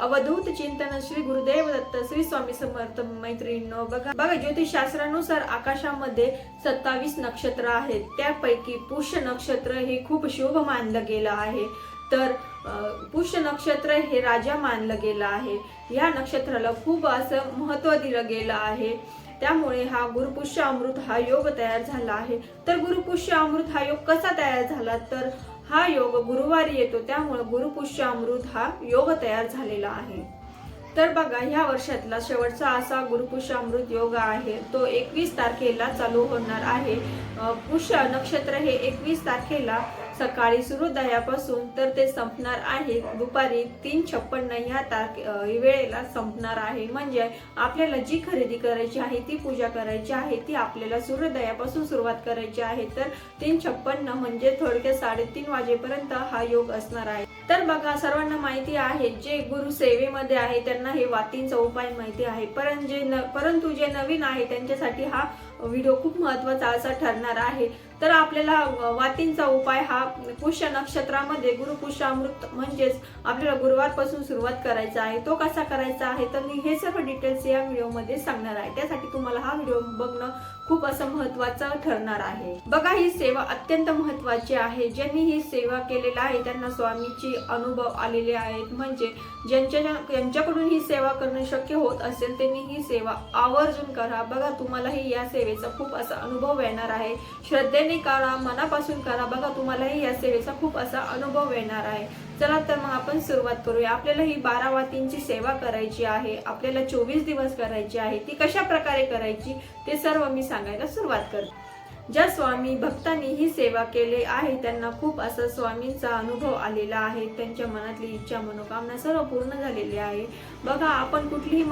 अवधूत चिंतन श्री गुरुदेव दत्त श्री स्वामी समर्थ मैत्रिणींनो बघा. बघा ज्योतिषशास्त्रानुसार आकाशामध्ये सत्तावीस नक्षत्र आहेत. त्यापैकी पुष्य नक्षत्र हे खूप शुभ मानलं गेलं आहे. तर पुष्य नक्षत्र हे राजा मानलं गेलं आहे. या नक्षत्राला खूप असं महत्त्व दिलं गेलं आहे. त्यामुळे हा गुरुपुष्य अमृत हा योग तयार झाला आहे. तर गुरुपुष्य अमृत हा योग कसा तयार झाला? तर हा योग गुरुवारी येतो त्यामुळे गुरुपुष्य अमृत हा योग तयार झालेला आहे. तर बघा ह्या वर्षातला शेवटचा असा गुरुपुष्य अमृत योग आहे. तो एकवीस तारखेला चालू होणार आहे. पुष्य नक्षत्र हे एकवीस तारखेला सकाळी सूर्योदयापासून तर ते संपणार आहे. दुपारी तीन छप्पन्न ह्या तारखे वेळेला संपणार आहे. म्हणजे आपल्याला जी खरेदी करायची आहे ती पूजा करायची आहे ती आपल्याला सूर्योदयापासून सुरुवात करायची आहे. तर तीन छप्पन्न म्हणजे थोडक्यात साडेतीन वाजेपर्यंत हा योग असणार आहे. तर बघा सर्वांना माहिती आहे जे गुरु सेवेमध्ये आहे त्यांना हे वातींचा उपाय माहिती आहे. परंतु जे न परंतु जे नवीन आहे त्यांच्यासाठी हा व्हिडिओ खूप महत्त्वाचा असा ठरणार आहे. तर आपल्याला वातींचा उपाय हा पुष्य नक्षत्रामध्ये गुरुपुष्यामृत अमृत म्हणजेच आपल्याला गुरुवारपासून सुरुवात करायचा आहे. तो कसा करायचा आहे? तर मी हे सर्व डिटेल्स या व्हिडिओमध्ये सांगणार आहे. त्यासाठी तुम्हाला हा व्हिडिओ बघणं खूप असं महत्वाचं ठरणार आहे. बघा ही सेवा अत्यंत महत्वाची आहे. ज्यांनी ही सेवा केलेला आहे त्यांना स्वामीची अनुभव आलेले आहेत. म्हणजे ज्यांच्या ज्यांच्याकडून ही सेवा करणं शक्य होत असेल त्यांनी ही सेवा आवर्जून करा. बघा तुम्हालाही या सेवा सेवेचा खूप असा अनुभव येणार आहे. श्रद्धेने करा मनापासून करा बघा तुम्हालाही या सेवेचा खूप असा अनुभव येणार आहे. चला तर मग आपण सुरुवात करूया. आपल्याला ही बारा वातींची सेवा करायची आहे. आपल्याला चोवीस दिवस करायची आहे. ती कशा प्रकारे करायची ते सर्व मी सांगायला सुरुवात करते. ज्या स्वामी भक्तांनी ही सेवा केली आहे त्यांना खूप असा स्वामींचा अनुभव आलेला आहे. त्यांच्या मनातली इच्छा मनोकामना सर्व पूर्ण झालेली आहे. बघा आपण कुठलीही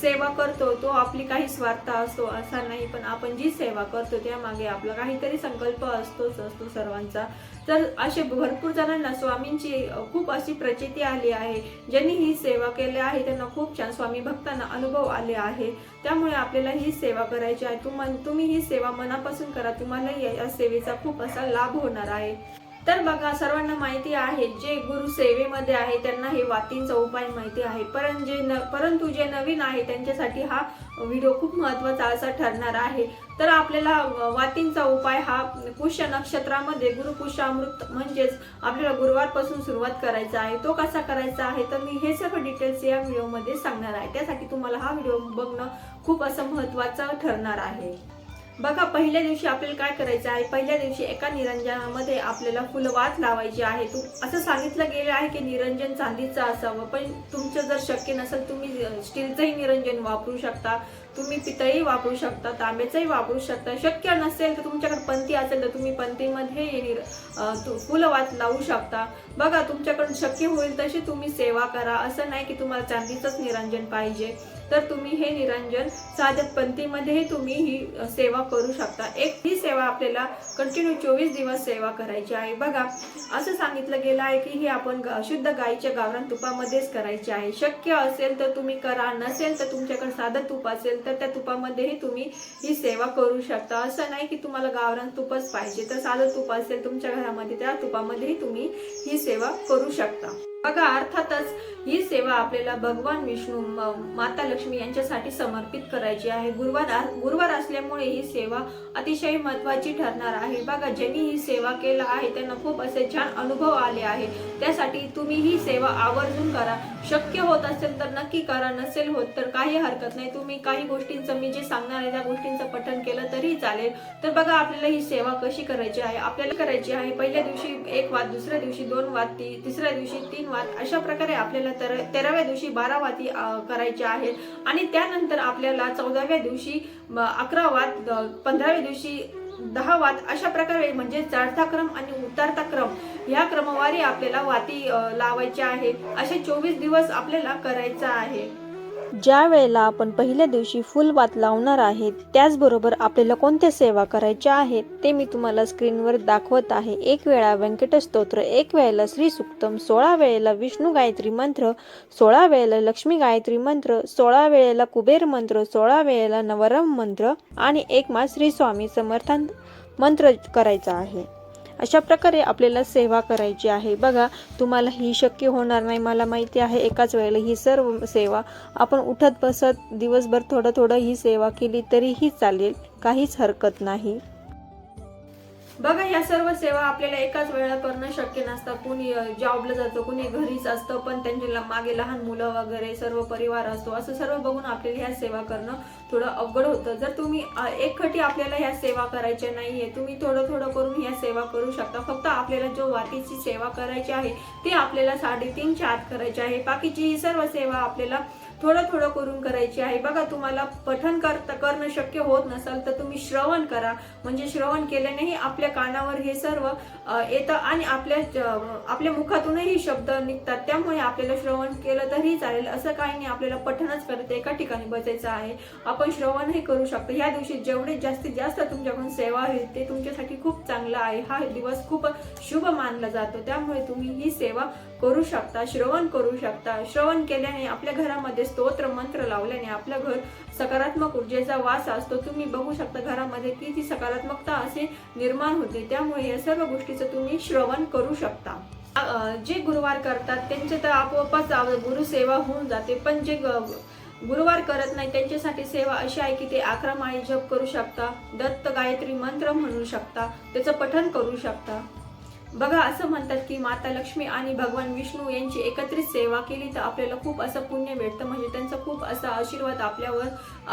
सेवा करतो तो आपली काही स्वार्थ असतो असा नाही पण आपण जी सेवा करतो त्यामागे आपला काहीतरी संकल्प असतोच असतो सर्वांचा. तर असे भरपूर जणांना स्वामींची खूप अशी प्रचिती आली आहे. ज्यांनी ही सेवा केली आहे त्यांना खूप छान स्वामी भक्तांना अनुभव आले आहे. त्यामुळे आपल्याला ही सेवा करायची आहे. तुम्हाला तुम्ही ही सेवा मनापासून करा. तुम्हाला या सेवेचा खूप असा लाभ होणार आहे. तर बघा सर्वांना माहिती आहे जे गुरु सेवेमध्ये आहे त्यांना हे वातींचा उपाय माहिती आहे. परंतु जे न परंतु जे नवीन आहे त्यांच्यासाठी हा व्हिडिओ खूप महत्त्वाचा असा ठरणार आहे. तर आपल्याला वातींचा उपाय हा पुष्य नक्षत्रामध्ये गुरुपुष्यामृत म्हणजेच आपल्याला गुरुवारपासून सुरुवात करायचा आहे. तो कसा करायचा आहे तर मी हे सर्व डिटेल्स या व्हिडिओमध्ये सांगणार आहे. त्यासाठी तुम्हाला हा व्हिडिओ बघणं खूप असं महत्वाचं ठरणार आहे. बघा पहिल्या दिवशी आपल्याला काय करायचं आहे? पहिल्या दिवशी एका निरंजनामध्ये आपल्याला फुलवात लावायची आहे. तू असं सांगितलं गेलं आहे की निरंजन चांदीचं असावं पण तुमचं जर शक्य नसेल तुम्ही स्टीलचंही निरंजन वापरू शकता. तुम्ही पितळी वापरू शकता तांब्याचंही वापरू शकता. शक्य नसेल तर तुमच्याकडे पंथी असेल तर तुम्ही पंथीमध्ये हे निर अ, तु- लावू शकता. बघा तुमच्याकडून शक्य होईल तशी तुम्ही सेवा करा. असं नाही की तुम्हाला चांदीचंच निरंजन पाहिजे. तर तुम्ही हे निरंजन साध्या पंथीमध्येही तुम्ही ही सेवा करू शकता. एक ही सेवा आपल्याला कंटिन्यू चोवीस दिवस सेवा करायची आहे. बघा असं सांगितलं गेलं आहे की हे आपण शुद्ध गाईच्या गावरान तुपामध्येच करायची आहे. शक्य असेल तर तुम्ही करा. नसेल तर तुमच्याकडे साधं तूप असेल तर त्या तुपामध्येही तुम्ही ही सेवा करू शकता. असं नाही की तुम्हाला गावरान तुपच पाहिजे. तर साधं तूप असेल तुमच्या घरामध्ये त्या तुपामध्येही तुम्ही ही सेवा करू शकता. बघा अर्थातच ही सेवा आपल्याला भगवान विष्णू म- माता लक्ष्मी यांच्यासाठी समर्पित करायची आहे. गुरुवार गुरुवार असल्यामुळे ही सेवा अतिशय महत्वाची ठरणार आहे. बघा ज्यांनी ही सेवा केला आहे त्यांना खूप असे छान अनुभव आले आहे. त्यासाठी तुम्ही ही सेवा आवर्जून करा. शक्य होत असेल तर नक्की करा नसेल होत तर काही हरकत नाही. तुम्ही काही गोष्टींचं मी जे सांगणार आहे त्या गोष्टींचं पठण केलं तरी चालेल. तर बघा आपल्याला ही सेवा कशी करायची आहे? आपल्याला करायची आहे पहिल्या दिवशी एक वाद दुसऱ्या दिवशी दोन वाद ती तिसऱ्या दिवशी तीन वाद अशा प्रकारे आपल्याला तर तेराव्या दिवशी बारा वाती करायच्या आहेत. आणि त्यानंतर आपल्याला चौदाव्या दिवशी अकरा वात पंधराव्या दिवशी दहा वाद अशा प्रकारे म्हणजे चढता क्रम आणि उतरता क्रम ह्या क्रमवारी आपल्याला वाती लावायच्या आहे असे चोवीस दिवस आपल्याला करायचा आहे. ज्या वेळेला आपण पहिल्या दिवशी फुलवात लावणार आहे त्याचबरोबर आपल्याला कोणत्या सेवा करायच्या आहेत ते मी तुम्हाला स्क्रीनवर दाखवत आहे. एक वेळा व्यंकटस्तोत्र एक वेळेला श्री सुक्तम सोळा वेळेला विष्णू गायत्री मंत्र सोळा वेळेला लक्ष्मी गायत्री मंत्र सोळा वेळेला कुबेर मंत्र सोळा वेळेला नवरम मंत्र आणि एक मास श्री स्वामी समर्थन मंत्र करायचा आहे. अशा प्रकारे आपल्याला सेवा करायची आहे. बघा तुम्हाला ही शक्य होणार नाही. मला माहिती आहे एकाच वेळेला ही सर्व सेवा आपण उठत बसत दिवसभर थोडं थोडं ही सेवा केली तरीही चालेल. काहीच हरकत नाही. बघा ह्या सर्व सेवा आपल्याला एकाच वेळेला करणं शक्य नसतं. कुणी जॉबला जातं कुणी घरीच असतं पण त्यांच्या मागे लहान मुलं वगैरे सर्व परिवार असतो असं सर्व बघून आपल्याला ह्या सेवा करणं थोडं अवघड होतं. जर तुम्ही एक एकखटी आपल्याला ह्या सेवा करायच्या नाहीये तुम्ही थोडं थोडं करून ह्या सेवा करू शकता. फक्त आपल्याला जो वातीची सेवा करायची आहे ती आपल्याला साडेतीनच्या आत करायची आहे. बाकीची ही सर्व सेवा आपल्याला थोडं थोडं करून करायची आहे. बघा तुम्हाला पठन करता करणं शक्य होत नसेल तर तुम्ही श्रवण करा. म्हणजे श्रवण केल्यानेही आपल्या कानावर हे सर्व येतं आणि आपल्या आपल्या मुखातूनही शब्द निघतात. त्यामुळे आपल्याला श्रवण केलं तरी चालेल. असं काही नाही आपल्याला पठणच करत एका ठिकाणी बसायचं आहे. आपण श्रवणही करू शकतो. ह्या दिवशी जेवढे जास्तीत जास्त तुमच्याकडून सेवा होईल ते तुमच्यासाठी खूप चांगलं आहे. हा दिवस खूप शुभ मानला जातो. त्यामुळे तुम्ही ही सेवा करू शकता श्रवण करू शकता. श्रवण केल्याने आपल्या घरामध्ये स्तोत्र मंत्र लावल्याने आपलं घर सकारात्मक ऊर्जेचा वास असतो. तुम्ही बघू शकता घरामध्ये किती सकारात्मकता असे निर्माण होते. त्यामुळे या सर्व गोष्टीचं तुम्ही श्रवण करू शकता. जे गुरुवार करतात त्यांचे तर आपोआपच गुरुसेवा होऊन जाते. पण जे गुरुवार करत नाही त्यांच्यासाठी सेवा अशी आहे की ते अकरा माळी जप करू शकता दत्त गायत्री मंत्र म्हणू शकता त्याचं पठन करू शकता. बघा असं म्हणतात की माता लक्ष्मी आणि भगवान विष्णू यांची एकत्रित सेवा केली तर आपल्याला खूप असं पुण्य भेटतं. म्हणजे त्यांचा खूप असा आशीर्वाद आपल्यावर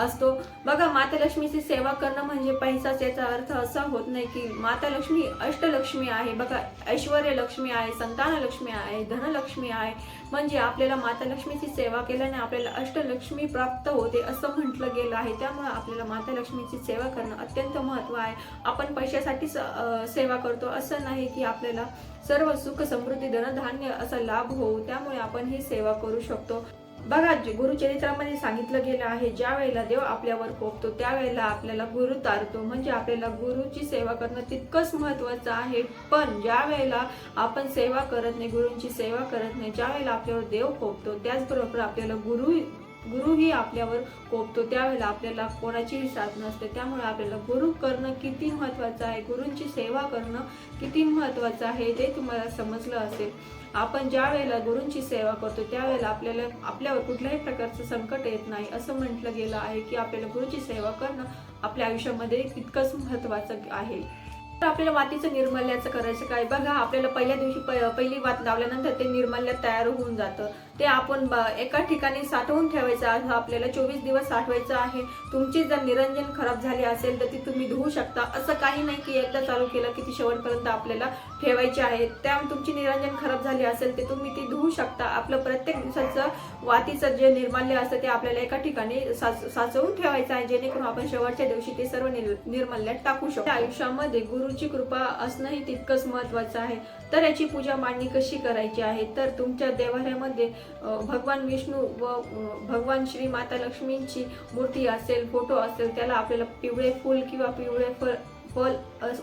असतो. बघा माता लक्ष्मीची सेवा करणं म्हणजे पैसाच. याचा अर्थ असा होत नाही की माता लक्ष्मी अष्टलक्ष्मी आहे. बघा ऐश्वर लक्ष्मी आहे संतान लक्ष्मी आहे धनलक्ष्मी आहे. म्हणजे आपल्याला माता लक्ष्मीची सेवा केल्याने आपल्याला अष्टलक्ष्मी प्राप्त होते असं म्हटलं गेलं आहे. त्यामुळे आपल्याला माता लक्ष्मीची सेवा करणं अत्यंत महत्त्व आहे. आपण पैशासाठीच सेवा करतो. असं नाही की आपल्याला सर्व सुख समृद्धी धनधान्य असा लाभ होऊ त्यामुळे आपण ही सेवा करू शकतो. बघा गुरुचरित्रामध्ये सांगितलं गेलं आहे ज्या वेळेला देव आपल्यावर कोपतो त्यावेळेला आपल्याला गुरु तारतो. म्हणजे आपल्याला गुरुची सेवा करणं तितकंच महत्वाचं आहे. पण ज्या वेळेला आपण सेवा करत नाही गुरूंची सेवा करत नाही ज्या वेळेला आपल्यावर देव कोपतो त्याचबरोबर आपल्याला गुरु गुरुही आपल्यावर कोपतो. त्यावेळेला आपल्याला कोणाचीही साथ नसते त्यामुळे आपल्याला गुरु करणं किती महत्त्वाचं आहे? गुरूंची सेवा करणं किती महत्त्वाचं आहे ते तुम्हाला समजलं असेल. आपण ज्या वेळेला गुरूंची सेवा करतो त्यावेळेला आपल्याला आपल्यावर कुठल्याही प्रकारचं संकट येत नाही. असं म्हटलं गेलं आहे की आपल्याला गुरुची सेवा करणं आपल्या आयुष्यामध्ये तितकंच महत्त्वाचं आहे. तर आपल्याला मातीचं निर्मल्याचं करायचं काय? बघा आपल्याला पहिल्या दिवशी प- पहिली वात लावल्यानंतर ते निर्मल्य तयार होऊन जातं. ते आपण एका ठिकाणी साठवून ठेवायचं आहे. आपल्याला चोवीस दिवस साठवायचं आहे. तुमची जर निरंजन खराब झाली असेल तर ती तुम्ही धुवू शकता. असं काही नाही की एकदा चालू केलं की ती शेवटपर्यंत आपल्याला ठेवायची आहे. त्या तुमची निरंजन खराब झाली असेल ते तुम्ही ती धुवू शकता. आपलं प्रत्येक दिवसाचं वातीचं जे निर्माल्य असतं ते आपल्याला एका ठिकाणी साचवून ठेवायचं आहे. जेणेकरून आपण शेवटच्या दिवशी ते सर्व निर- निर्माल्यात टाकू शकतो आयुष्यामध्ये गुरुची कृपा असणंही तितकंच महत्वाचं आहे. तर याची पूजा मांडणी कशी करायची आहे? तर तुमच्या देवाऱ्यामध्ये भगवान विष्णू व भगवान श्री माता लक्ष्मींची मूर्ती असेल फोटो असेल त्याला आपल्याला पिवळे फूल किंवा पिवळे फळ फल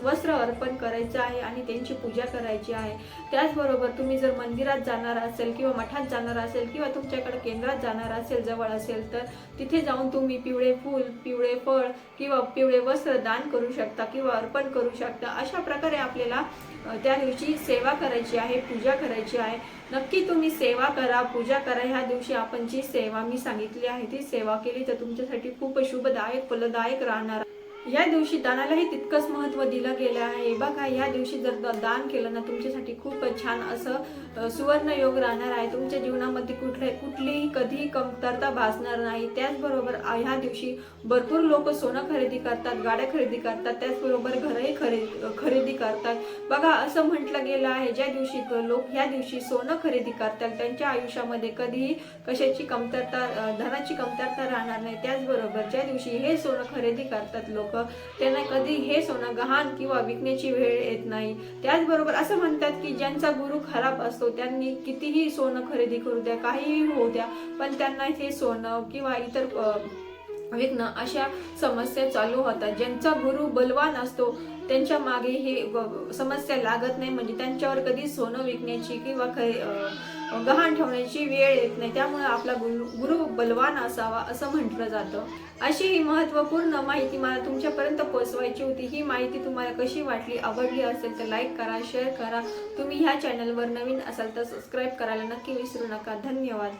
वस्त्र अर्पण करायचं आहे आणि त्यांची पूजा करायची आहे. त्याचबरोबर तुम्ही जर मंदिरात जाणार असेल किंवा मठात जाणार असेल किंवा तुमच्याकडे केंद्रात जाणार असेल जवळ असेल तर तिथे जाऊन तुम्ही पिवळे फूल पिवळे फळ किंवा पिवळे वस्त्र दान करू शकता किंवा अर्पण करू शकता. अशा प्रकारे आपल्याला त्या दिवशी सेवा करायची आहे पूजा करायची आहे. नक्की तुम्ही सेवा करा पूजा करा. ह्या दिवशी आपण जी सेवा मी सांगितली आहे ती सेवा केली तर तुमच्यासाठी खूप शुभदायक फलदायक राहणार. या दिवशी दानालाही तितकंच महत्त्व दिलं गेलं आहे. बघा या दिवशी जर द- दान केलं ना तुमच्यासाठी खूप छान असं सुवर्ण योग राहणार आहे. तुमच्या जीवनामध्ये कुठले कुठलीही कधीही कमतरता भासणार नाही. त्याचबरोबर ह्या दिवशी भरपूर लोक सोनं खरेदी करतात गाड्या खरेदी करतात. त्याचबरोबर घरही खरेदी खरेदी करतात. बघा असं म्हटलं गेलं आहे ज्या दिवशी लोक ह्या दिवशी सोनं खरेदी करतात त्यांच्या आयुष्यामध्ये कधीही कशाची कमतरता धनाची कमतरता राहणार नाही. त्याचबरोबर ज्या दिवशी हे सोनं खरेदी करतात लोक त्यांना कधी हे सोनं गहाण किंवा विकण्याची वेळ येत नाही. त्याचबरोबर असं म्हणतात की ज्यांचा गुरु खराब असतो त्यांनी कितीही सोनं खरेदी करू द्या काहीही होऊ द्या पण त्यांना हे सोनं किंवा इतर विकणं अशा समस्या चालू होतात. ज्यांचा गुरु बलवान असतो त्यांच्या मागे हे समस्या लागत नाही. म्हणजे त्यांच्यावर कधी सोनं विकण्याची किंवा खरे गहाण ठेवण्याची वेळ येत नाही. त्यामुळे आपला गुरु गुरु बलवान असावा असं म्हटलं जातं. अशी ही महत्त्वपूर्ण माहिती मला तुमच्यापर्यंत पोहोचवायची होती. ही माहिती तुम्हाला कशी वाटली आवडली असेल तर लाईक करा शेअर करा. तुम्ही ह्या चॅनलवर नवीन असाल तर सबस्क्राईब करायला नक्की विसरू नका. धन्यवाद.